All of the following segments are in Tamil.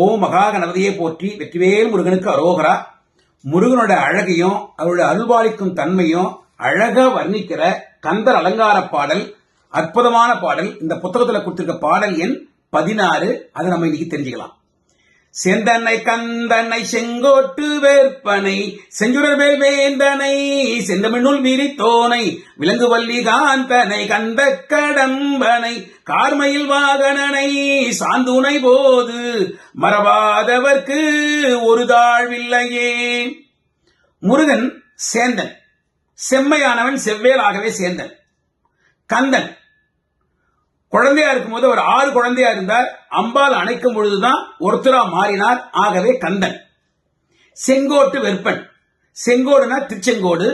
ஓ மகாகணபதியை போற்றி வெற்றிவேல் முருகனுக்கு அரோகரா. முருகனோட அழகையும் அவருடைய அருள்பாலிக்கும் தன்மையும் அழகா வர்ணிக்கிற கந்தர் அலங்கார பாடல் அற்புதமான பாடல். இந்த புத்தகத்தில் கொடுத்திருக்க பாடல் எண் பதினாறு. அதை நம்ம இன்னைக்கு தெரிஞ்சுக்கலாம். செந்தனை கந்தனை செங்கோட்டு வேற்பனை செஞ்சுடர் வேந்தனை செந்தமிழ்நூல் விரித்தோனை விலங்கு வள்ளி காந்தனை கந்த கடம்பனை கார்மையில் வாகனனை சாந்துனை போது மறவாதவர்க்கு ஒரு தாழ்வில்லையே. முருகன் சேந்தன். செம்மையானவன் செவ்வேலாகவே சேந்தன். கந்தன். குழந்தையா இருக்கும்போது ஒரு ஆறு குழந்தையா இருந்தார் அம்பாள் அணைக்கும் பொழுதுதான் ஒருத்தரா மாறினார். ஆகவே கந்தன். செங்கோட்டு வெப்பன் செங்கோடுனா திருச்செங்கோடு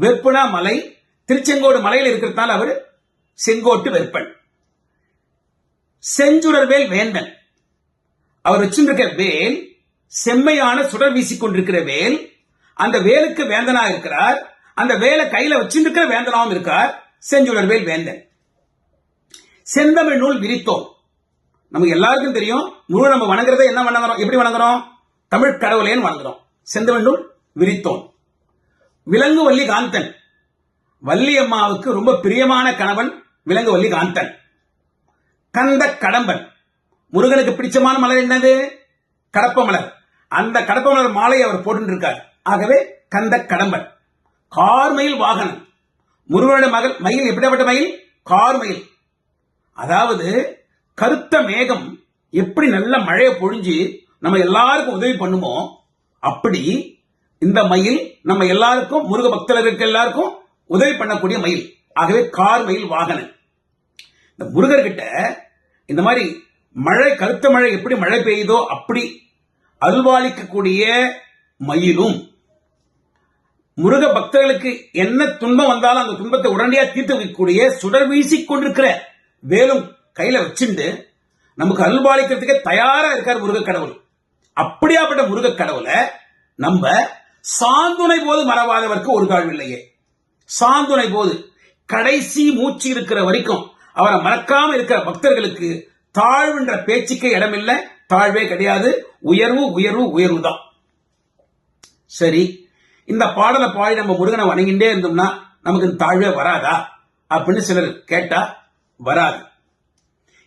வெப்புனா மலை. திருச்செங்கோடு மலையில் இருக்கிறதால அவர் செங்கோட்டு வெப்பன் செஞ்சுடர்வேல் வேந்தன். அவர் வச்சிருக்க வேல் செம்மையான சுடர் வீசிக் கொண்டிருக்கிற வேல் அந்த வேலுக்கு வேந்தனா இருக்கிறார். அந்த வேலை கையில வச்சிருக்கிற வேந்தனாவும் இருக்கார். செஞ்சுடர்வேல் வேந்தன். செந்தமிழ் நூல் விரித்தோம். நமக்கு எல்லாருக்கும் தெரியும் முழு நம்ம வணங்குறதை என்ன வணங்குறோம்? எப்படி வணங்குறோம்? தமிழ் கடவுளேன்னு வணங்குறோம். செந்தமிழ் நூல் விரித்தோம். விலங்கு வள்ளி காந்தன். வள்ளியம்மாவுக்கு ரொம்ப பிரியமான கணவன் விலங்கு வள்ளி காந்தன். கந்த கடம்பன். முருகனுக்கு பிடிச்சமான மலர் என்னது? கடப்ப மலர். அந்த கடப்ப மலர் மாலையை அவர் போட்டு இருக்கார் ஆகவே கந்த கடம்பன். கார்மயில் வாகனம் முருகனுடைய மகள் மயில் எப்படிப்பட்ட மயில்? கார்மயில். அதாவது கருத்த மேகம் எப்படி நல்ல மழையை பொழிஞ்சு நம்ம எல்லாருக்கும் உதவி பண்ணுமோ அப்படி இந்த மயில் நம்ம எல்லாருக்கும் முருக பக்தர்களுக்கு எல்லாருக்கும் உதவி பண்ணக்கூடிய மயில். ஆகவே கார் மயில் வாகனன் இந்த முருகர்கிட்ட இந்த மாதிரி மழை கருத்த மழை எப்படி மழை பெய்யுதோ அப்படி அல்வாளிக்கக்கூடிய மயிலும் முருக பக்தர்களுக்கு என்ன துன்பம் வந்தாலும் அந்த துன்பத்தை உடனடியாக தீர்த்து வைக்கக்கூடிய சுடர் வீசிக் கொண்டிருக்கிற வேலும் கையில வச்சுண்டு நமக்கு அல்பாளிக்கிறதுக்கே தயாரா இருக்கார் முருக கடவுள். அப்படியாப்பட்ட முருக கடவுளை நம்ம சாந்துணை போது மறவாதவர்க்கு ஒரு தாழ்வில்லையே சாந்துணை போது கடைசி மூச்சு இருக்கிற வரைக்கும் அவரை மறக்காம இருக்கிற பக்தர்களுக்கு தாழ்வுன்ற பேச்சுக்கே இடமில்லை தாழ்வே கிடையாது. உயர்வு உயர்வு உயர்வு தான். சரி இந்த பாடலை பாடி நம்ம முருகனை வணங்கிட்டே இருந்தோம்னா நமக்கு இந்த தாழ்வே வராதா? அப்படின்னு சிலர் கேட்டா வராது.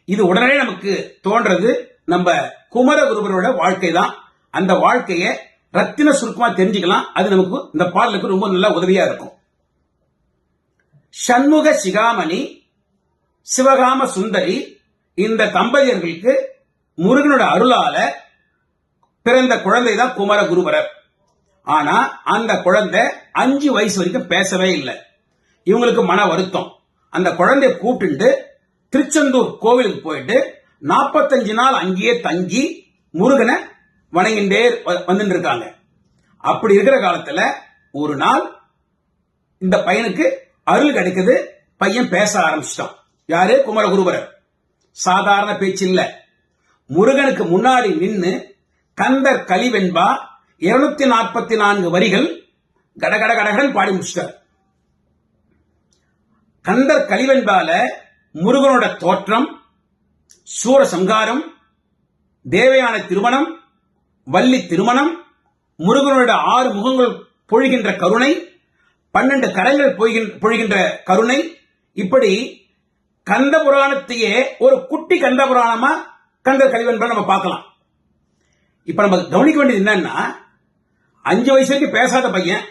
இது உடனே நமக்கு தோன்றது நம்ம குமரகுருபரோட வாழ்க்கை தான். அந்த வாழ்க்கையை ரத்தின சுருக்கமா தெரிஞ்சுக்கலாம். அது நமக்கு இந்த பாடலுக்கு ரொம்ப நல்ல உதவியா இருக்கும். சண்முக சிகாமணி சிவகாம சுந்தரி இந்த தம்பதியர்களுக்கு முருகனோட அருளால பிறந்த குழந்தை தான் குமரகுருபரர். ஆனா அந்த குழந்தை அஞ்சு வயசு வரைக்கும் பேசவே இல்லை. இவங்களுக்கு மன வருத்தம். அந்த குழந்தைய கூப்பிட்டு திருச்செந்தூர் கோவிலுக்கு போயிட்டு நாற்பத்தஞ்சு நாள் அங்கேயே தங்கி முருகனை வணங்கிண்டே வந்துட்டு இருக்காங்க அப்படி இருக்கிற காலத்துல ஒரு நாள் இந்த பையனுக்கு அருள் கிடைக்குது பையன் பேச ஆரம்பிச்சிட்டான். யாரு? குமரகுருபரர். சாதாரண பேச்சு இல்ல. முருகனுக்கு முன்னாடி நின்று கந்தர் கலிவெண்பா இருநூத்தி நாற்பத்தி நான்கு வரிகள் கடகட கடகடன் பாடி முடிச்சிட்டார். கந்தர் கலிவெண்பால முருகனோட தோற்றம் சூர சங்காரம் தேவையான திருமணம் வள்ளி திருமணம் முருகனோட ஆறு முகங்கள் பொழிகின்ற கருணை பன்னெண்டு கரங்கள் பொழிகின்ற கருணை. இப்படி கந்த புராணத்தையே ஒரு குட்டி கந்த புராணமா கந்தர் கலிவெண்பா நம்ம பார்க்கலாம். இப்ப நம்ம கவனிக்க வேண்டியது என்னன்னா அஞ்சு வயசு வரைக்கும் பேசாத பையன்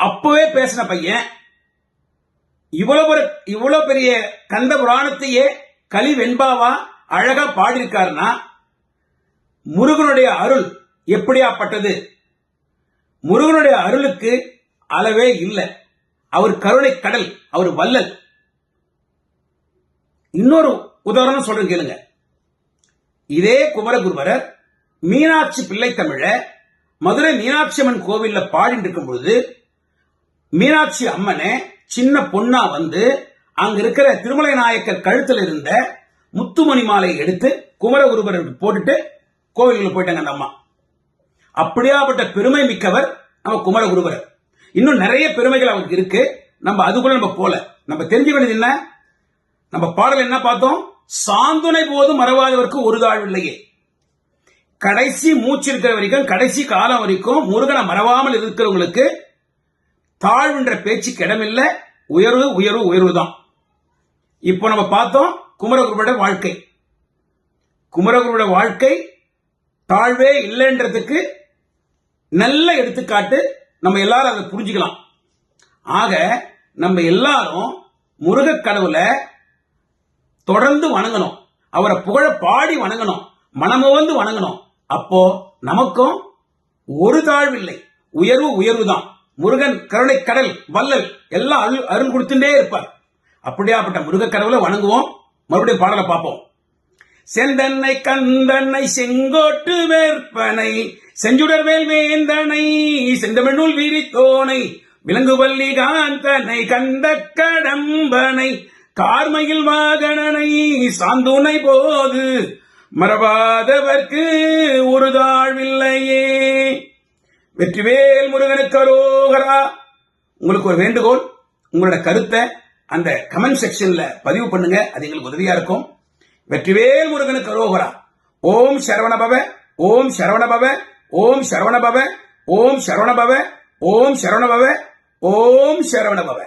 அப்பவே பேசின பையன் இவ்வளவு இவ்வளவு பெரிய கந்த புராணத்தையே கலி வெண்பாவா அழகா பாடியிருக்காருன்னா முருகனுடைய அருள் எப்படியாப்பட்டது? முருகனுடைய அருளுக்கு அளவே இல்லை. அவர் கருணை கடல் அவர் வல்லல் இன்னொரு உதாரணம் சொல்றேன் கேளுங்க. இதே குமரகுருவரர் மீனாட்சி பிள்ளை தமிழ மதுரை மீனாட்சி அம்மன் கோவில்ல பாடிட்டு இருக்கும் பொழுது மீனாட்சி அம்மனை சின்ன பொண்ணா வந்து அங்க இருக்கிற திருமலை நாயக்கர் கழுத்தில் இருந்த முத்துமணி மாலை எடுத்து குமரகுருபர் போட்டுட்டு கோவிலுக்கு போயிட்டாங்க அந்த அம்மா. அப்படியாப்பட்ட பெருமை மிக்கவர் நம்ம குமரகுருபர் இன்னும் நிறைய பெருமைகள் அவருக்கு இருக்கு. நம்ம அது கூட நம்ம போல. நம்ம தெரிஞ்சு வேண்டியது என்ன? நம்ம பாடல் என்ன பார்த்தோம்? சாந்துணை போது மறவாதவருக்கு ஒரு தாழ் இல்லையே. கடைசி மூச்சு இருக்கிற வரைக்கும் கடைசி காலம் வரைக்கும் முருகனை மறவாமல் இருக்கிறவங்களுக்கு தாழ்வுன்ற பேச்சுக்கு இடமில்லை. உயர்வு உயர்வு உயர்வு தான் இப்போ நம்ம பார்த்தோம் குமரகுருவோட வாழ்க்கை. குமரகுருவோட வாழ்க்கை தாழ்வே இல்லைன்றதுக்கு நல்ல எடுத்துக்காட்டு நம்ம எல்லாரும் அதை புரிஞ்சுக்கலாம். ஆக நம்ம எல்லாரும் முருகக் கடவுளை தொடர்ந்து வணங்கணும். அவரை புகழ பாடி வணங்கணும். மனமுவந்து வணங்கணும். அப்போ நமக்கும் ஒரு தாழ்வில்லை உயர்வு உயர்வு தான் முருகன் கருணை கடல் வல்லல் எல்லாம் அருள் அருள் கொடுத்துட்டே இருப்பார். அப்படியாப்பட்ட முருகக் கடவுளை வணங்குவோம். மறுபடியும் பாடலை பார்ப்போம். செந்தன்னை கந்தன்னை செங்கோட்டு வேற்பனை செஞ்சுடர் வேல் வேந்தனை செந்தமிழ்நூல் விரித்தோனை விலங்குவல்லி காந்தனை கந்த கடம்பனை கார்மையில் வாகனனை சாந்துனை போது மறவாதவர்க்கு வெற்றிவேல் முருகனுக்கு அரோகரா. உங்களுக்கு ஒரு வேண்டுகோள் உங்களோட கருத்தை அந்த கமெண்ட் செக்ஷன்ல பதிவு பண்ணுங்க அது எங்களுக்கு உதவியா இருக்கும். வெற்றிவேல் முருகனுக்கு அரோகரா. ஓம் சரவணபவ ஓம் சரவணபவ ஓம் சரவணபவ ஓம் சரவணபவ ஓம் சரவணபவ ஓம் சரவணபவ